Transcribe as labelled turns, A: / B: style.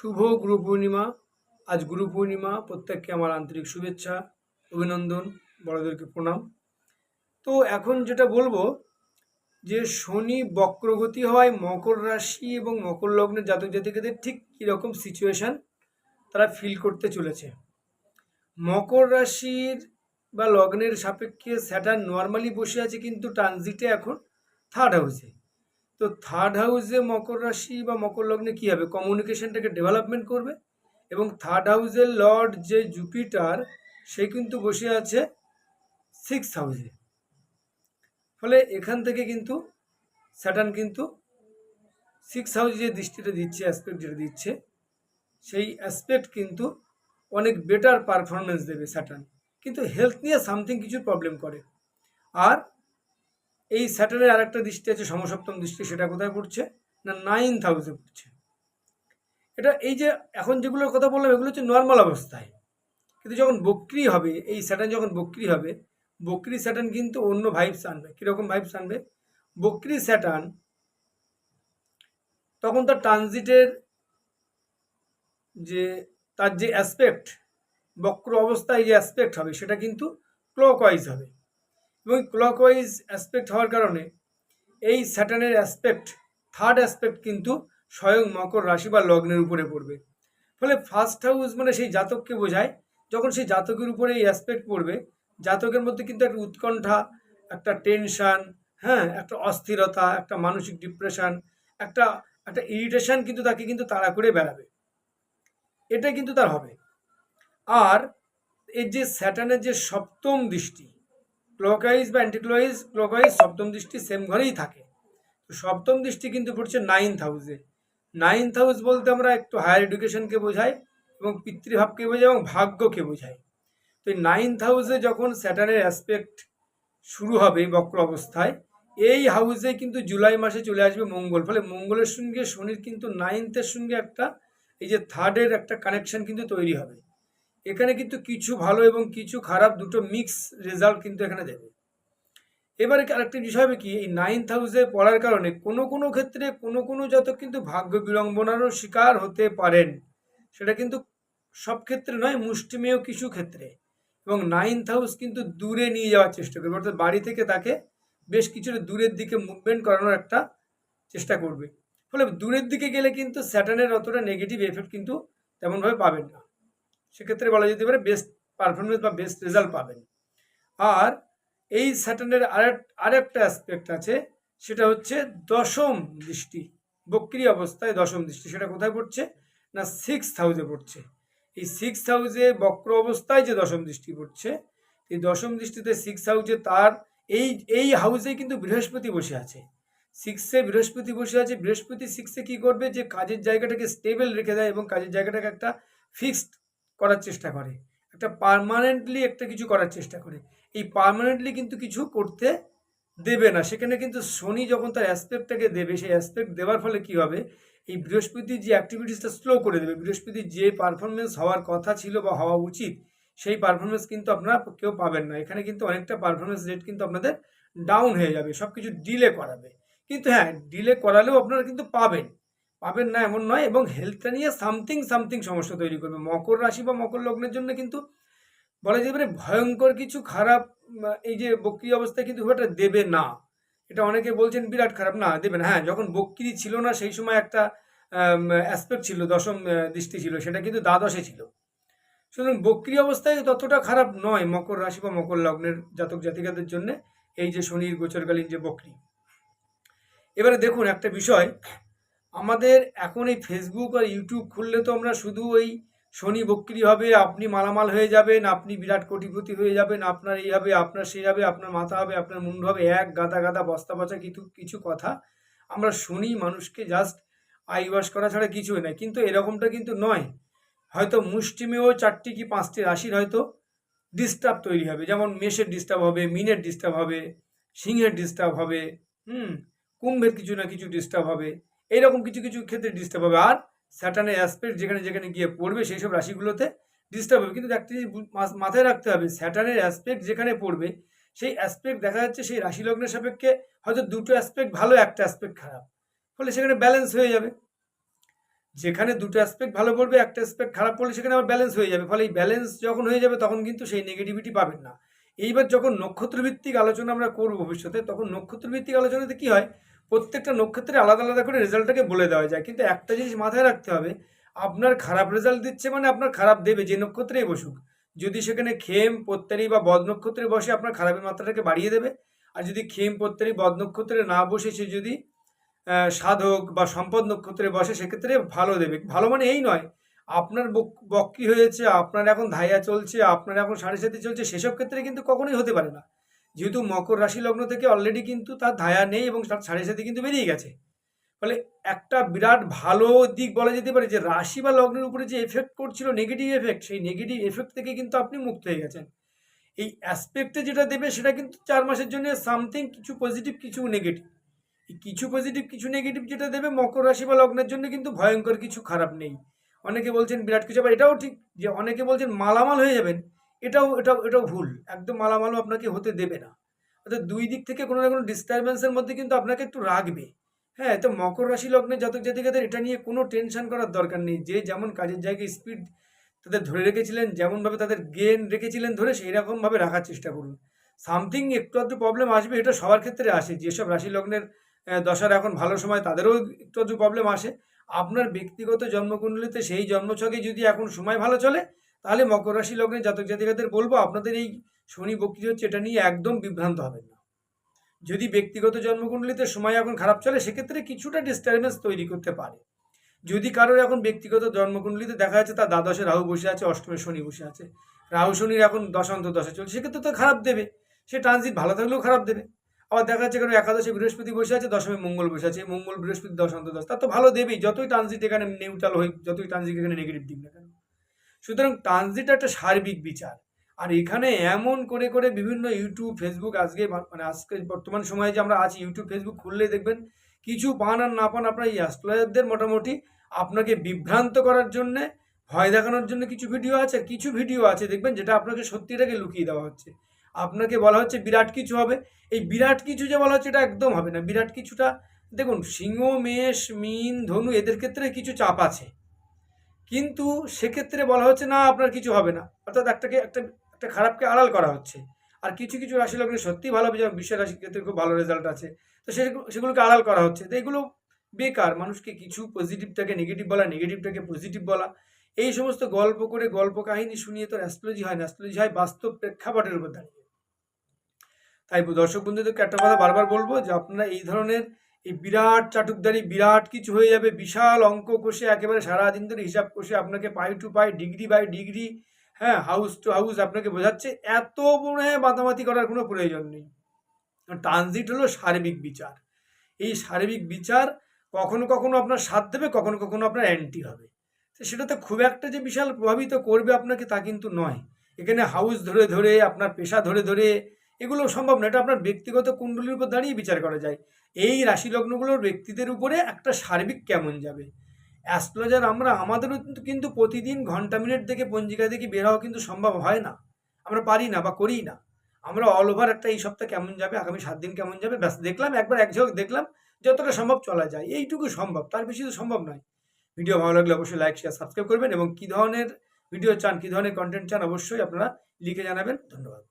A: শুভ গুরু পূর্ণিমা আজ গুরু পূর্ণিমা প্রত্যেককে আমার আন্তরিক শুভেচ্ছা, অভিনন্দন, বড়দেরকে প্রণাম। তো এখন যেটা বলব, যে শনি বক্রগতি হয় মকর রাশি এবং মকর লগ্নের জাতক জাতিকাদের ঠিক কীরকম সিচুয়েশান তারা ফিল করতে চলেছে। মকর রাশির বা লগ্নের সাপেক্ষে স্যাটার নর্মালি বসে আছে কিন্তু ট্রানজিটে এখন থার্ড হাউসে তো থার্ড হাউসে মকর রাশি বা মকর লগ্নে কী হবে? কমিউনিকেশনটাকে ডেভেলপমেন্ট করবে এবং থার্ড হাউসের লর্ড যে জুপিটার সে কিন্তু বসে আছে সিক্স হাউসে ফলে এখান থেকে কিন্তু স্যাটার্ন কিন্তু সিক্স হাউস যে দৃষ্টিটা দিচ্ছে অ্যাসপেক্ট যেটা দিচ্ছে, সেই অ্যাসপেক্ট কিন্তু অনেক বেটার পারফরমেন্স দেবে স্যাটার্ন কিন্তু হেলথ নিয়ে সামথিং কিছু প্রবলেম করে। আর এই স্যাটার্নের আরেকটা দৃষ্টি আছে, সমসপ্তম দৃষ্টি, সেটা কোথায় পড়ছে? না নাইন্থ হাউসে পড়ছে। এটা এই যে এখন যেগুলোর কথা বললাম, এগুলো হচ্ছে নর্মাল অবস্থায়। কিন্তু যখন বক্রি হবে, এই স্যাটার্ন যখন বক্রি হবে, বক্রি স্যাটার্ন কিন্তু অন্য ভাইবস আনবে। কীরকম ভাইবস আনবে? বক্রি স্যাটার্ন তখন তার ট্রানজিটের যে, তার যে অ্যাসপেক্ট বক্র অবস্থায় যে অ্যাসপেক্ট হবে, সেটা কিন্তু ক্লকওয়াইজ হবে। এবং ক্লকওয়াইজ অ্যাসপেক্ট হওয়ার কারণে এই স্যাটার্নের অ্যাসপেক্ট থার্ড অ্যাসপেক্ট কিন্তু স্বয়ং মকর রাশি বা লগ্নের উপরে পড়বে। ফলে ফার্স্ট হাউস মানে সেই জাতককে বোঝায়, যখন সেই জাতকের উপরে এই অ্যাসপেক্ট পড়বে, জাতকের মধ্যে কিন্তু একটা উৎকণ্ঠা, একটা টেনশান হ্যাঁ একটা অস্থিরতা, একটা মানসিক ডিপ্রেশন একটা একটা ইরিটেশন কিন্তু তাকে কিন্তু তাড়া করে বেড়াবে। এটা কিন্তু তার হবে। আর এর যে স্যাটার্নের যে সপ্তম দৃষ্টি ক্লকওয়াইজ বা অ্যান্টিক্লয়েজ ক্লকওয়াইজ সপ্তম দৃষ্টি সেম ঘরেই থাকে। তো সপ্তম দৃষ্টি কিন্তু পড়ছে নাইন্থ হাউসে নাইন্থ হাউস বলতে আমরা একটু হায়ার এডুকেশনকে বোঝাই এবং পিতৃভাবকে বোঝাই এবং ভাগ্যকে বোঝাই। তো এই নাইন্থ হাউসে যখন স্যাটারের অ্যাসপেক্ট শুরু হবে বক্র অবস্থায়, এই হাউসে কিন্তু জুলাই মাসে চলে আসবে মঙ্গল। ফলে মঙ্গলের সঙ্গে শনির কিন্তু নাইন্থের সঙ্গে একটা, এই যে থার্ডের একটা কানেকশন কিন্তু তৈরি হবে। এখানে কিন্তু কিছু ভালো এবং কিছু খারাপ দুটো মিক্স রেজাল্ট কিন্তু এখানে দেবে। এবারে আরেকটি বিষয় হবে কি, এই নাইন্থ হাউসে পড়ার কারণে কোনো কোনো ক্ষেত্রে কোনো কোনো জাতক কিন্তু ভাগ্য বিড়ম্বনারও শিকার হতে পারেন। সেটা কিন্তু সব ক্ষেত্রে নয়, মুষ্টিমেয় কিছু ক্ষেত্রে। এবং নাইন্থ হাউস কিন্তু দূরে নিয়ে যাওয়ার চেষ্টা করবে, অর্থাৎ বাড়ি থেকে তাকে বেশ কিছুটা দূরের দিকে মুভমেন্ট করানোর একটা চেষ্টা করবে। ফলে দূরের দিকে গেলে কিন্তু স্যাটার্নের অতটা নেগেটিভ এফেক্ট কিন্তু তেমনভাবে পাবেন না। সেক্ষেত্রে বলা যেতে পারে বেস্ট পারফরমেন্স বা বেস্ট রেজাল্ট পাবেন। আর এই স্যাটার্নের আরেক, আরেকটা অ্যাসপেক্ট আছে, সেটা হচ্ছে দশম দৃষ্টি, বক্রি অবস্থায় দশম দৃষ্টি, সেটা কোথায় পড়ছে না সিক্স হাউসে পড়ছে? এই সিক্স হাউসে বক্র অবস্থায় যে দশম দৃষ্টি পড়ছে, এই দশম দৃষ্টিতে সিক্স হাউসে তার, এই এই হাউসে কিন্তু বৃহস্পতি বসে আছে। সিক্সে বৃহস্পতি বসে আছে, বৃহস্পতি সিক্সে কি করবে? যে কাজের জায়গাটাকে স্টেবল রেখে দেয় এবং কাজের জায়গাটাকে একটা ফিক্সড করার চেষ্টা করে। একটা পারমানেন্টলি একটা কিছু করার চেষ্টা করে। এই পারমানেন্টলি কিন্তু কিছু করতে দেবে না। সেখানে কিন্তু শনি যখন তার অ্যাসপেক্টটাকে দেবে, সেই অ্যাসপেক্ট দেওয়ার ফলে কি হবে? এই বৃহস্পতির যে অ্যাক্টিভিটিসটা স্লো করে দেবে বৃহস্পতির যে পারফরমেন্স হওয়ার কথা ছিল বা হওয়া উচিত, সেই পারফরমেন্স কিন্তু আপনারা কেউ পাবেন না। এখানে কিন্তু অনেকটা পারফরমেন্স রেট কিন্তু আপনাদের ডাউন হয়ে যাবে। সব কিছু ডিলে করাবে। কিন্তু হ্যাঁ ডিলে করালেও আপনারা কিন্তু পাবেন। পাবেন না এমন নয় এবং হেলথটা নিয়ে সামথিং সামথিং সমস্যা তৈরি করবে। মকর রাশি বা মকর লগ্নের জন্য কিন্তু বলা যেতে পারে ভয়ঙ্কর কিছু খারাপ এই যে বক্রি অবস্থায় কিন্তু খুব একটা দেবে না। এটা অনেকে বলছেন বিরাট খারাপ। না, দেবে না। হ্যাঁ যখন বক্রি ছিল না, সেই সময় একটা অ্যাসপেক্ট ছিল, দশম দৃষ্টি ছিল, সেটা কিন্তু দ্বাদশে ছিল। সুতরাং বক্রি অবস্থায় ততটা খারাপ নয় মকর রাশি বা মকর লগ্নের জাতক জাতিকাদের জন্য, এই যে শনির গোচরকালীন যে বক্রি। এবারে দেখুন একটা বিষয় আমাদের এখন এই ফেসবুক আর ইউটিউব খুললে তো আমরা শুধু ওই শনি বক্রি হবে, আপনি মালামাল হয়ে যাবেন, আপনি বিরাট কোটিপতি হয়ে যাবেন, আপনার এই হবে, আপনার সেই হবে, আপনার মাথা হবে, আপনার মুন্ড হবে, এক গাদা গাদা বস্তা বচা কিছু কিছু কথা। আমরা শুনি মানুষকে জাস্ট আই আইবাস করা ছাড়া কিছুই নয়, কিন্তু এরকমটা কিন্তু নয়। হয়তো মুষ্টিমেয় চারটি কি পাঁচটি রাশির হয়তো ডিস্টার্ব তৈরি হবে, যেমন মেষের ডিস্টার্ব হবে, মিনের ডিস্টার্ব হবে, সিংহের ডিস্টার্ব হবে, হুম, কুম্ভের কিছু না কিছু ডিস্টার্ব হবে। এইরকম কিছু কিছু ক্ষেত্রে ডিস্টার্ব হবে। আর স্যাটার্নের অ্যাসপেক্ট যেখানে যেখানে গিয়ে পড়বে সেই সব রাশিগুলোতে ডিস্টার্ব হবে। কিন্তু একটা জিনিস মাথায় রাখতে হবে স্যাটার্নের অ্যাসপেক্ট যেখানে পড়বে, সেই অ্যাসপেক্ট দেখা যাচ্ছে সেই রাশি লগ্নের সাপেক্ষে হয়তো দুটো অ্যাসপেক্ট ভালো, একটা অ্যাসপেক্ট খারাপ। ফলে সেখানে ব্যালেন্স হয়ে যাবে। যেখানে দুটো অ্যাসপেক্ট ভালো পড়বে, একটা অ্যাসপেক্ট খারাপ পড়লে সেখানে আবার ব্যালেন্স হয়ে যাবে। ফলে এই ব্যালেন্স যখন হয়ে যাবে, তখন কিন্তু সেই নেগেটিভিটি পাবেন না। এইবার যখন নক্ষত্রভিত্তিক আলোচনা আমরা করব ভবিষ্যতে, তখন নক্ষত্রভিত্তিক আলোচনাতে কি হয়? প্রত্যেকটা নক্ষত্রে আলাদা আলাদা করে রেজাল্টটাকে বলে দেওয়া যায়। কিন্তু একটা জিনিস মাথায় রাখতে হবে, আপনার খারাপ রেজাল্ট দিচ্ছে মানে আপনার খারাপ দেবে, যে নক্ষত্রেই বসুক। যদি সেখানে খেম পত্তারি বা বদ নক্ষত্রে বসে আপনার খারাপের মাত্রাটাকে বাড়িয়ে দেবে। আর যদি খেম পত্তারি বদ নক্ষত্রে না বসে সে যদি সাধক বা সম্পদ নক্ষত্রে বসে সেক্ষেত্রে ভালো দেবে। ভালো মানে এই নয়, আপনার বক- বক্রি হয়েছে, আপনার এখন ধাইয়া চলছে, আপনার এখন সাড়ে সাথে চলছে, সেসব ক্ষেত্রে কিন্তু কখনোই হতে পারে না। যেহেতু মকর রাশি লগ্ন থেকে অলরেডি কিন্তু তার ধায়া নেই এবং তার সাড়ে সাথে কিন্তু বেরিয়ে গেছে। ফলে একটা বিরাট ভালো দিক বলা যেতে পারে যে, রাশি বা লগ্নের উপরে যে এফেক্ট করছিল নেগেটিভ এফেক্ট সেই নেগেটিভ এফেক্ট থেকে কিন্তু আপনি মুক্ত হয়ে গেছেন। এই অ্যাসপেক্টে যেটা দেবে সেটা কিন্তু চার মাসের জন্য সামথিং কিছু পজিটিভ কিছু নেগেটিভ কিছু পজিটিভ কিছু নেগেটিভ যেটা দেবে মকর রাশি বা লগ্নের জন্য কিন্তু ভয়ঙ্কর কিছু খারাপ নেই। অনেকে বলছেন বিরাট কিছু, আবার এটাও ঠিক যে, অনেকে বলছেন মালামাল হয়ে যাবেন। এটাও এটাও এটাও ভুল। একদম মালামালও আপনাকে হতে দেবে না। অর্থাৎ দুই দিক থেকে কোনো না কোনো ডিস্টারবেন্সের মধ্যে কিন্তু আপনাকে একটু রাখবে। হ্যাঁ তো মকর রাশি লগ্নে জাতক জাতিকাদের এটা নিয়ে কোনো টেনশন করার দরকার নেই। যে যেমন কাজের জায়গায় স্পিড তাদের ধরে রেখেছিলেন, যেমনভাবে তাদের গেন রেখেছিলেন ধরে সেই রকমভাবে রাখার চেষ্টা করুন। সামথিং একটু আধটু প্রবলেম আসবে, এটা সবার ক্ষেত্রে আসে। যেসব রাশি লগ্নের দশার এখন ভালো সময় তাদেরও একটু আধটু প্রবলেম আসে। আপনার ব্যক্তিগত জন্মকুণ্ডলিতে সেই জন্মছকে যদি এখন সময় ভালো চলে তাহলে মকর রাশি লগ্নের জাতক জাতিকাদের বলব, আপনাদের এই শনি বক্রি হচ্ছে এটা নিয়ে একদম বিভ্রান্ত হবেন না। যদি ব্যক্তিগত জন্মকুণ্ডলিতে সময় এখন খারাপ চলে, সেক্ষেত্রে কিছুটা ডিস্টারবেন্স তৈরি করতে পারে। যদি কারোর এখন ব্যক্তিগত জন্মকুণ্ডলিতে দেখা যাচ্ছে তার দ্বাদশে রাহু বসে আছে, অষ্টমে শনি বসে আছে, রাহু শনির এখন দশান্ত দশা চলছে, সেক্ষেত্রে তো খারাপ দেবে। সে ট্রানজিট ভালো থাকলেও খারাপ দেবে। আবার দেখা যাচ্ছে কারও একাদশে বৃহস্পতি বসে আছে, দশমে মঙ্গল বসে আছে মঙ্গল বৃহস্পতি দশান্ত দশ তার তো ভালো দেবেই, যতই ট্রানজিট এখানে নিউট্রাল হই, যতই ট্রানজিট এখানে নেগেটিভ দিক না কেন। সুতরাং ট্রানজিট একটা সার্বিক বিচার। আর এখানে এমন করে করে বিভিন্ন ইউটিউব, ফেসবুক আজকে মানে আজকে বর্তমান সময়ে যে আমরা আছি, ইউটিউব, ফেসবুক খুললে দেখবেন কিছু পান আর না পান আপনার এই অ্যাস্ট্রোলজারদের মোটামুটি আপনাকে বিভ্রান্ত করার জন্যে, ভয় দেখানোর জন্য কিছু ভিডিও আছে, কিছু ভিডিও আছে দেখবেন যেটা আপনাকে সত্যিটাকে লুকিয়ে দেওয়া হচ্ছে। আপনাকে বলা হচ্ছে বিরাট কিছু হবে। এই বিরাট কিছু যে বলা হচ্ছে এটা একদম হবে না। বিরাট কিছুটা, দেখুন, সিংহ, মেষ, মিন, ধনু, এদের ক্ষেত্রে কিছু চাপ আছে। কিন্তু সেক্ষেত্রে বলা হচ্ছে, না, আপনার কিছু হবে না। অর্থাৎ একটাকে, একটা একটা খারাপকে আড়াল করা হচ্ছে। আর কিছু কিছু রাশি লগ্নে সত্যি ভালো যেমন বিশ্ব রাশির ক্ষেত্রে খুব ভালো রেজাল্ট আছে। তো সেগুলো সেগুলোকে আড়াল করা হচ্ছে। তো এগুলো বেকার, মানুষকে কিছু পজিটিভটাকে নেগেটিভ বলা নেগেটিভটাকে পজিটিভ বলা। এই সমস্ত গল্প করে, গল্প কাহিনী শুনিয়ে তো অ্যাস্ট্রোলজি হয় না। অ্যাস্ট্রোলজি হয় বাস্তব প্রেক্ষাপটের উপর দাঁড়িয়ে। তাই দর্শক বন্ধুদেরকে একটা কথা বারবার বলব যে, আপনারা এই ধরনের এই বিরাট চাটুকদারি, বিরাট কিছু হয়ে যাবে, বিশাল অঙ্ক কষে, একেবারে সারাদিন ধরে হিসাব কষে আপনাকে pie to pie, degree by degree হ্যাঁ হাউস টু হাউস আপনাকে বোঝাচ্ছে, এত মনে হয় মাতামাতি করার কোনো প্রয়োজন নেই। ট্রানজিট হলো সার্বিক বিচার। এই সার্বিক বিচার কখনো কখনো আপনার সাথ দেবে, কখনো কখনো আপনার অ্যান্টি হবে। সেটাতে খুব একটা যে বিশাল প্রভাবিত করবে আপনাকে তা কিন্তু নয়। এখানে হাউস ধরে ধরে, আপনার পেশা ধরে ধরে, এগুলো সম্ভব না এটা আপনার ব্যক্তিগত কুণ্ডলীর উপর দাঁড়িয়ে বিচার করা যায়। এই রাশি লগ্নগুলোর ব্যক্তিদের উপরে একটা সার্বিক কেমন যাবে? অ্যাস্ট্রোলজার আমরা, আমাদেরও কিন্তু প্রতিদিন ঘণ্টা মিনিট থেকে পঞ্জিকা থেকে বের হওয়া কিন্তু সম্ভব হয় না। আমরা পারি না বা করি না। আমরা অল ওভার একটা এই সপ্তাহ কেমন যাবে, আগামী সাত দিন কেমন যাবে, ব্যাস, দেখলাম, একবার এক ঝলক দেখলাম, যতটা সম্ভব চলা যায়। এইটুকু সম্ভব, তার বেশি তো সম্ভব নয়। ভিডিও ভালো লাগলে অবশ্যই লাইক শেয়ার সাবস্ক্রাইব করবেন এবং কী ধরনের ভিডিও চান, কী ধরনের কন্টেন্ট চান, অবশ্যই আপনারা লিখে জানাবেন। ধন্যবাদ।